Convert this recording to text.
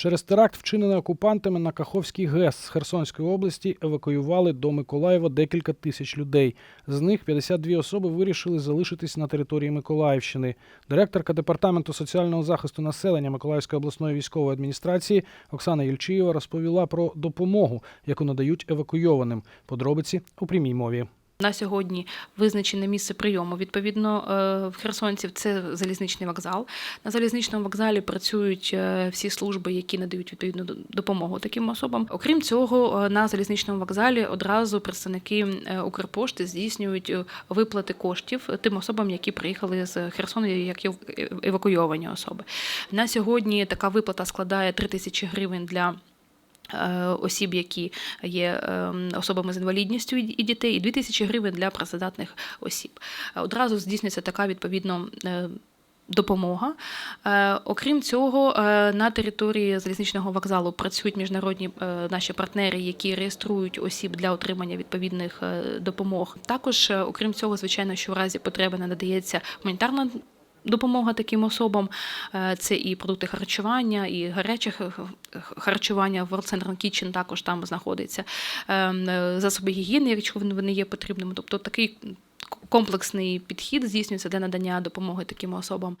Через теракт, вчинений окупантами на Каховський ГЕС з Херсонської області, евакуювали до Миколаєва декілька тисяч людей. З них 52 особи вирішили залишитись на території Миколаївщини. Директорка департаменту соціального захисту населення Миколаївської обласної військової адміністрації Оксана Єльчієва розповіла про допомогу, яку надають евакуйованим. Подробиці у прямій мові. На сьогодні визначене місце прийому. Відповідно, е, в Херсонців це залізничний вокзал. На залізничному вокзалі працюють е, всі служби, які надають відповідну допомогу таким особам. Окрім цього, е, на залізничному вокзалі одразу представники Укрпошти здійснюють виплати коштів тим особам, які приїхали з Херсону, як ев- евакуйовані особи. На сьогодні така виплата складає 3 тисячі гривень для осіб, які є ем, особами з інвалідністю і дітей, і 2 тисячі гривень для працездатних осіб. Е, Одразу здійснюється така відповідно. е, Допомога. Е, окрім цього, е, на території залізничного вокзалу працюють міжнародні е, наші партнери, які реєструють осіб для отримання відповідних е, допомог. Також, е, окрім цього, звичайно, що в разі потреби надається гуманітарна допомога таким особам. Е, Це і продукти харчування, і гаряче харчування. World Central Kitchen також там знаходиться. Ем, е, Засоби гігієни, якщо вони є потрібними. Тобто такий комплексний підхід здійснюється для надання допомоги таким особам.